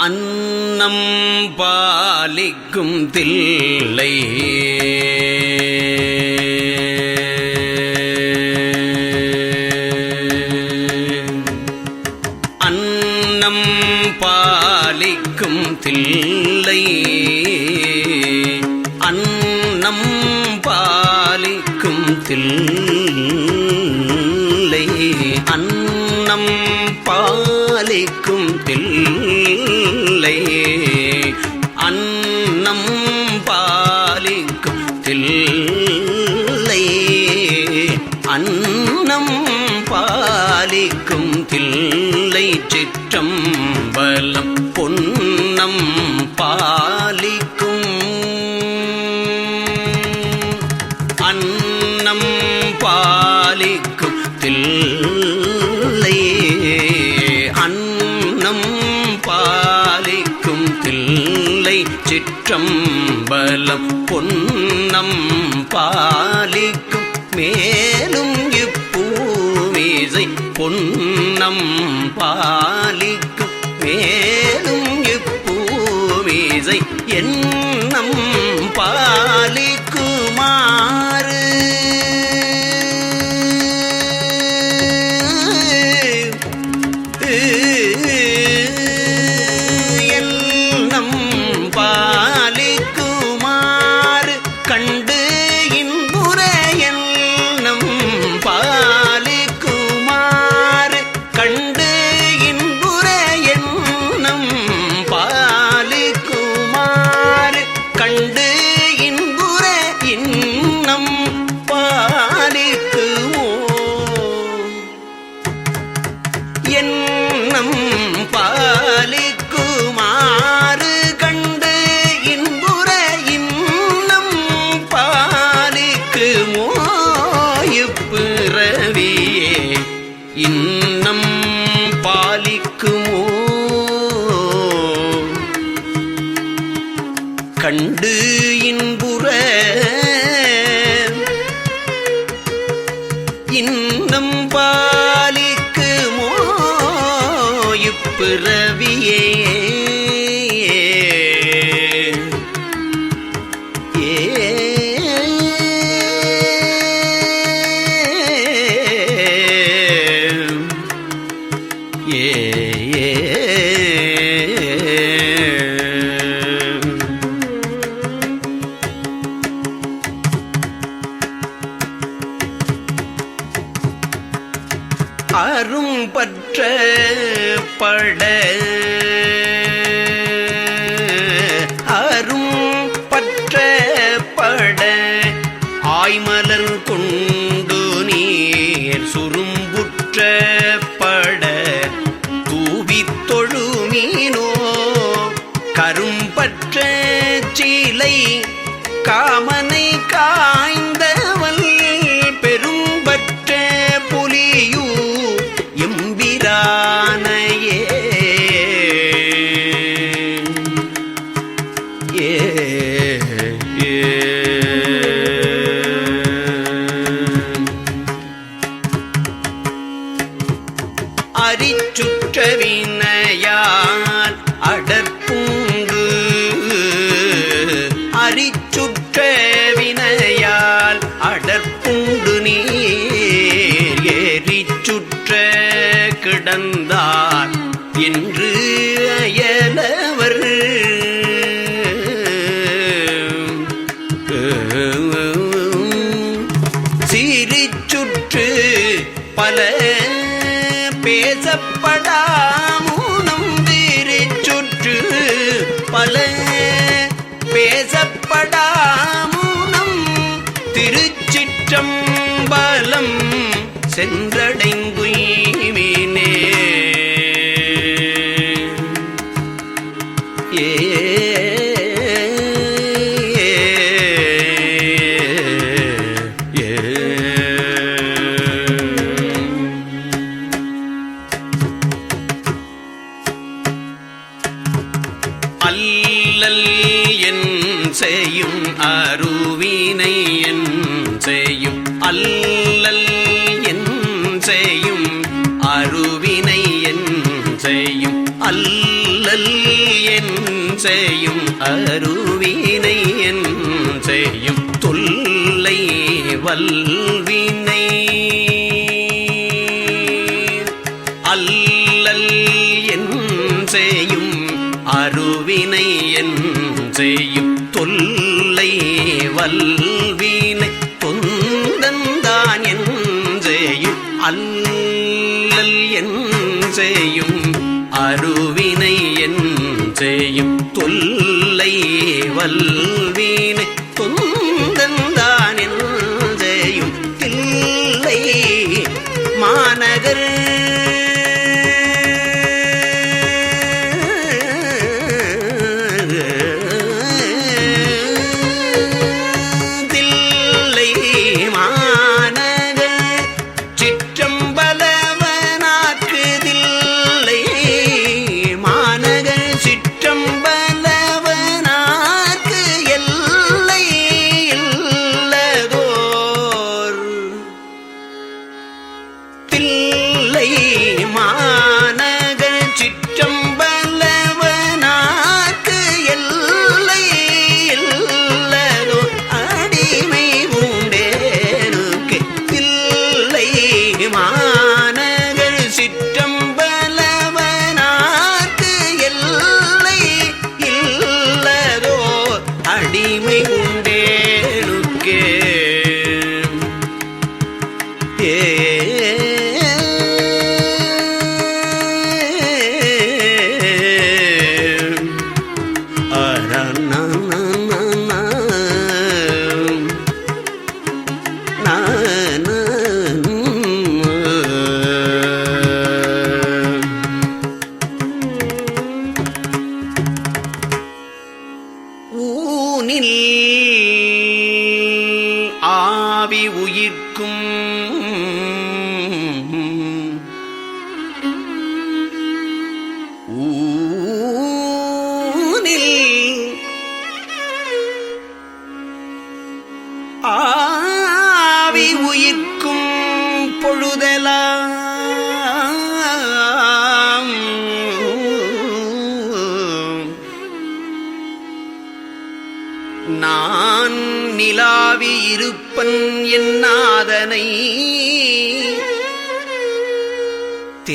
அன்னம் பாலிக்கும் தில்லை. அன்னம் பாலிக்கும் தில்லை. அன்னம் பாலிக்கும் தில்லை. திருச்சிற்றம்பலம் பொன்னம் பாலிக்கும். அன்னம் பாலிக்கும் தில்லை அன்னம் பாலிக்கும் தில்லை சிற்றம்பலம் பொன்னம் பாலிக்கும். மேலும் இசை பொன்னம் பாலிக்கும் மேலும் இப்பூமிசை என் மலை வல்வினை அல்லல் என் செய்யும் அருவினை என் செய்யும் தொல்லை வல்ல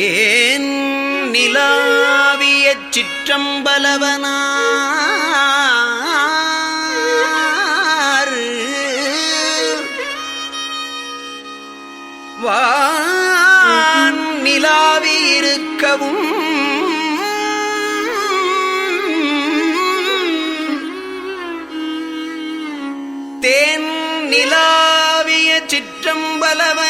தேன் நிலாவிய சிற்றம்பலவனார்? வான் நிலாவி இருக்கவும் தேன் நிலாவிய சிற்றம்பலவன்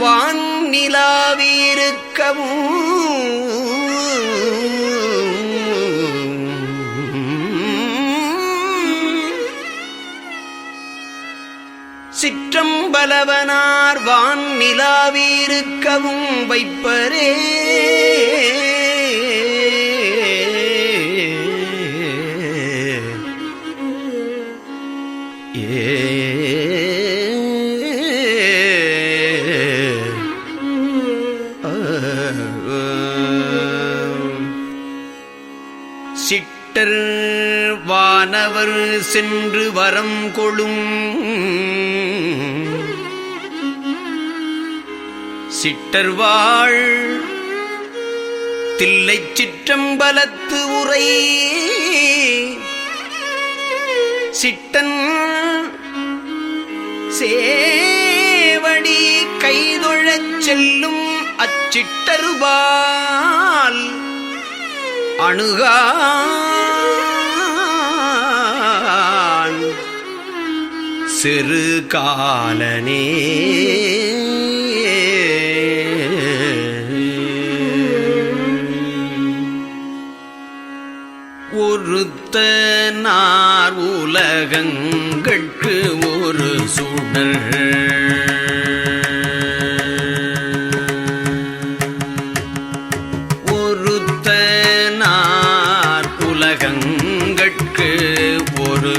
வான் நிலாவியிருக்கவும் சிற்றம்பலவனார் வான் நிலாவிருக்கவும் வைப்பரே. சென்று வரம் கொழும் சிட்டர் வாழ் தில்லைச் சிற்றம்பலத்து உரை. சிட்டன் சேவடி கைதொழச் செல்லும் அச்சிட்டருபால் அணுகா சிறு காலனே. ஒருத்த நார் உலகங்கட்கு ஒரு சுடர். ஒருத்தனார்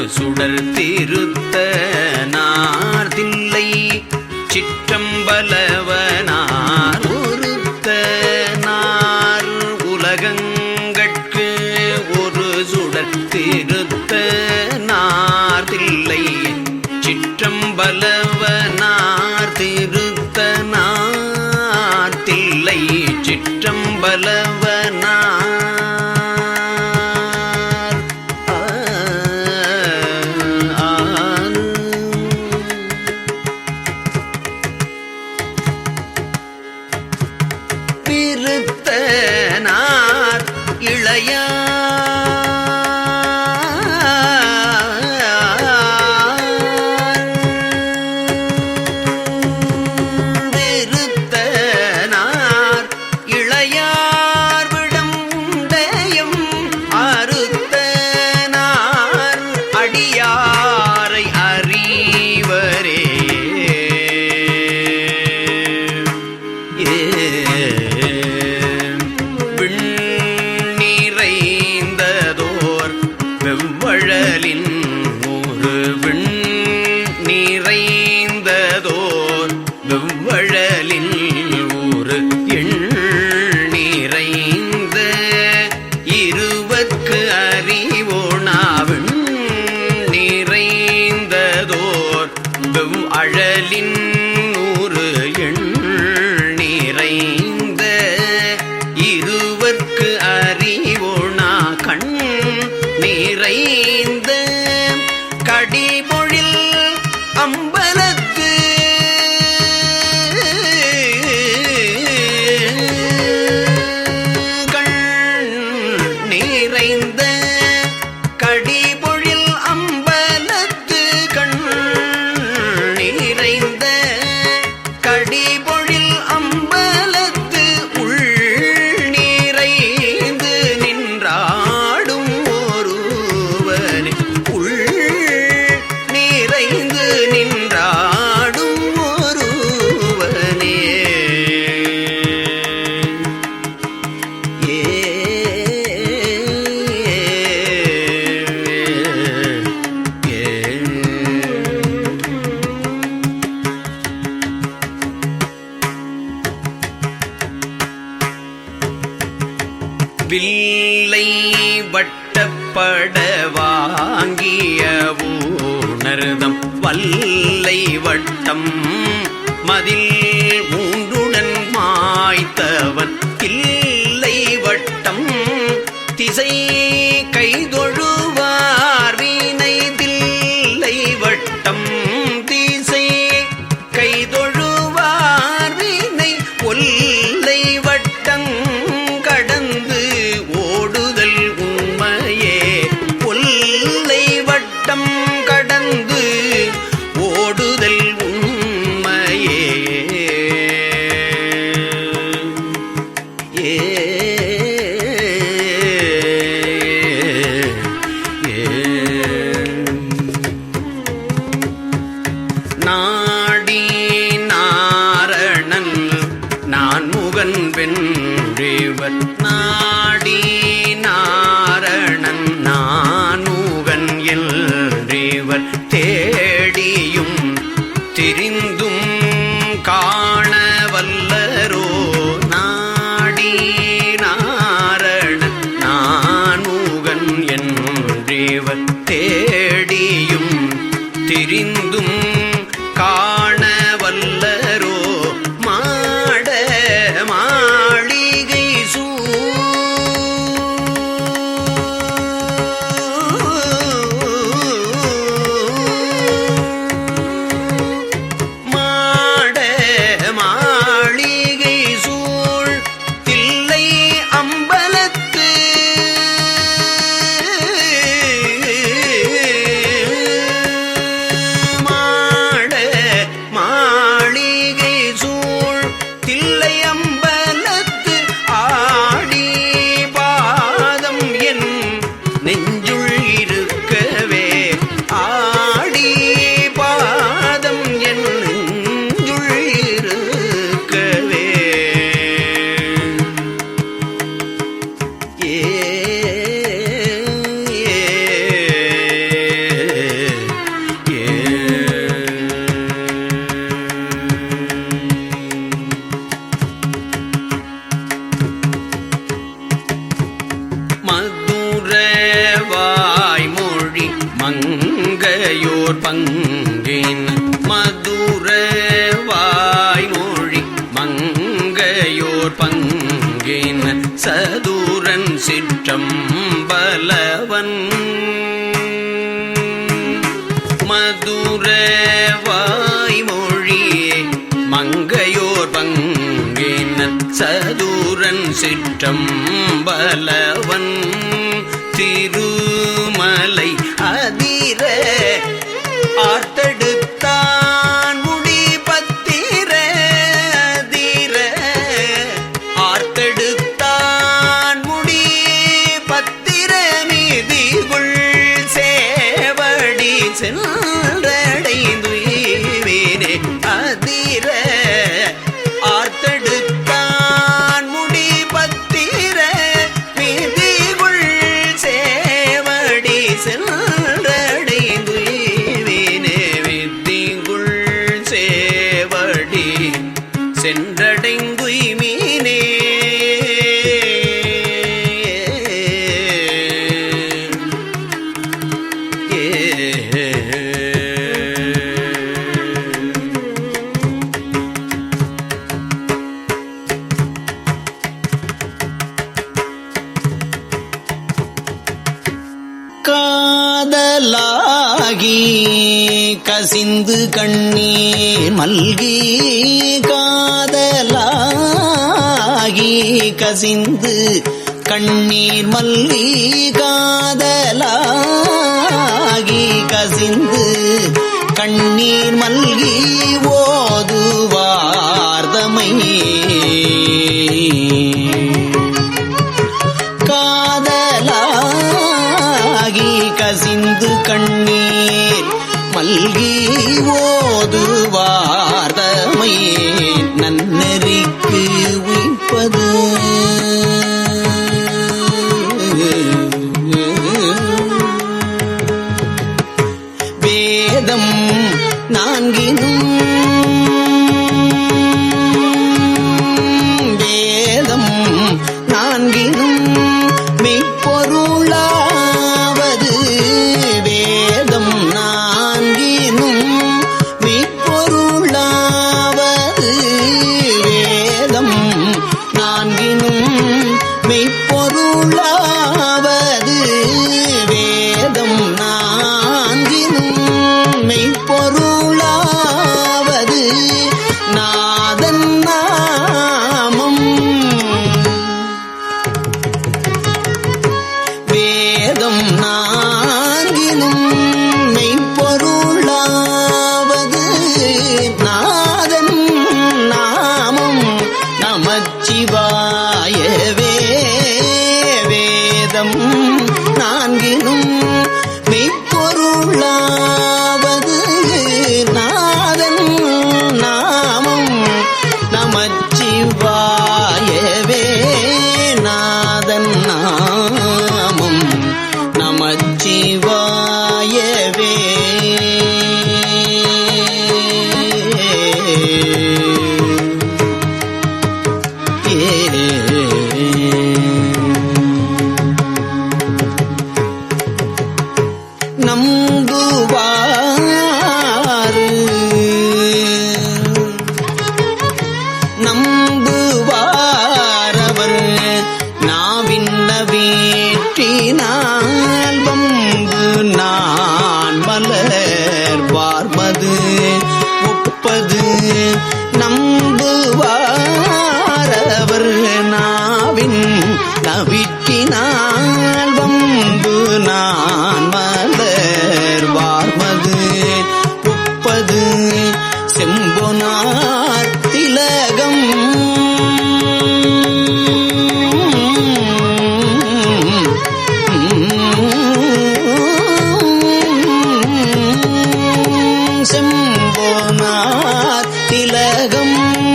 சுடர். திருத்த சிற்றம்பலவனார் திரிந்தும் கா மதுர வாய்மொழியே மங்கையோர் பங்கின சதுரன் சிற்றம் பலவன் திரு கசிந்து கண்ணீர் மல்லி காதலாகி கசிந்து கண்ணீர் மல்கி ஓதுவார்தமை. காதலாகி கசிந்து கண்ணீர் மல்கி ஓது போனார் திலகம்.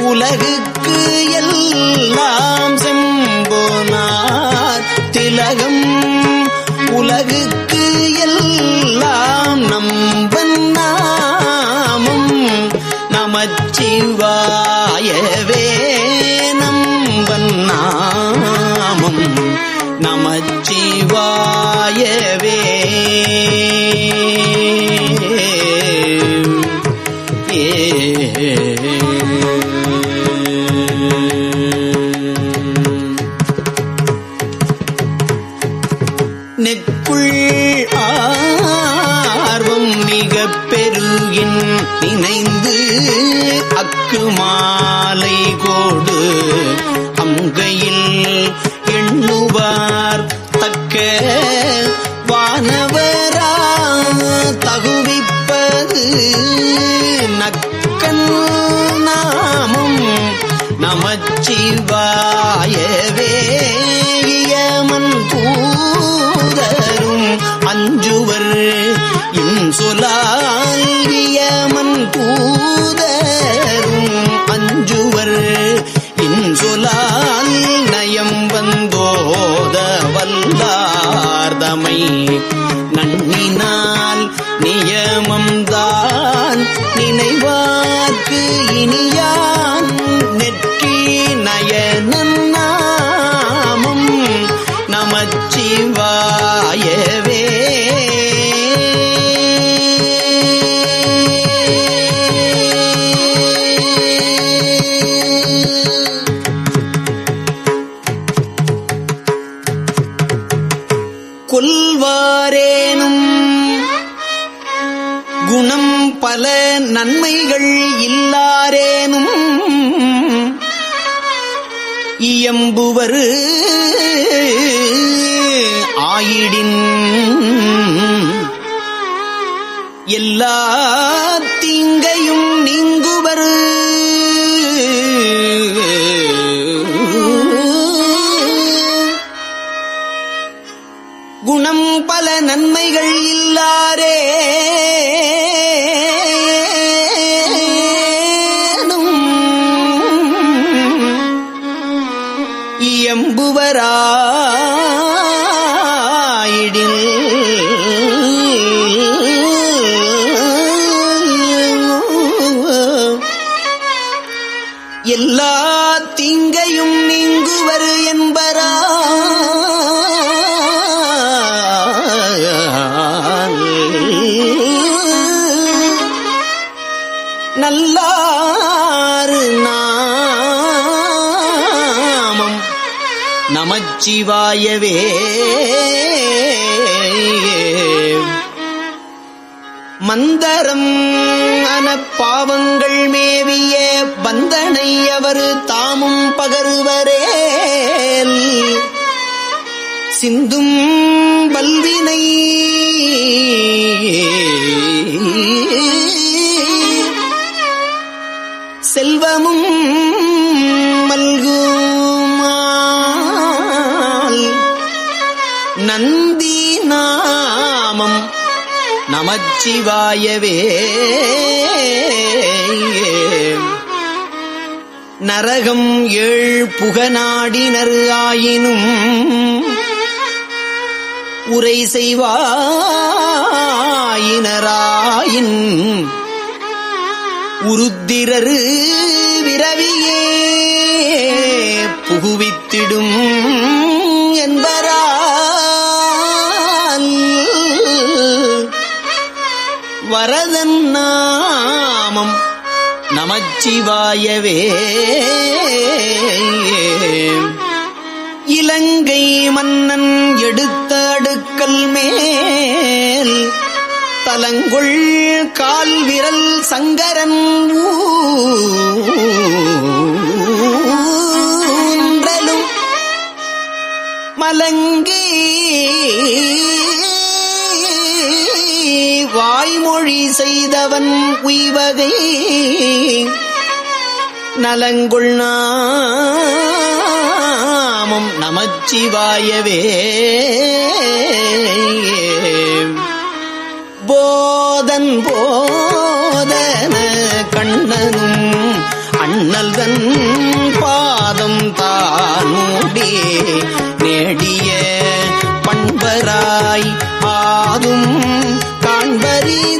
உலகுக்கு எல்லாம் செம்போனார் திலகம். உலகுக்கு எல்லாம் நம்பன் நமச்சிவாயவே இயம்புவராயிடில் வல்வினை செல்வமும் மல்குமால். நந்தி நாமம் நமச்சிவாயவே. நரகம் ஏழ் புகநாடினர் ஆயினும் உரை செய்வாயினராயின் உருத்திரரு விரவியே புகுவித்திடும் என்பரால் வரதன் நாமம் நமச்சிவாயவே. இலங்கை மன்னன் எடுத்த அடுக்கல் மேல் தலங்குள் கால் விரல் சங்கரன் ஊன்றலும் மலங்கி வாய்மொழி செய்தவன் உய்வகை நலங்குள் நான் நாமம் நமச்சிவாயவே. போதன் போதன கண்ணனும் அண்ணல் தன் பாதம் தானூடி. நேடிய பண்பராய் ஆதும் காண்பரீ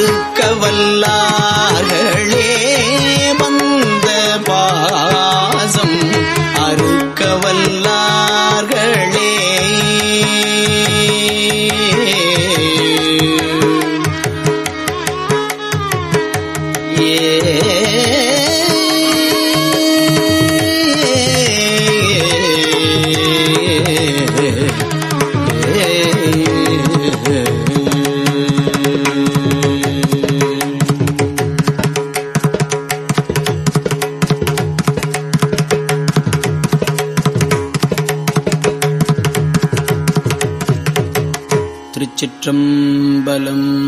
அறுக்கவல்லார்களே வல்லார்களே शम्बलम्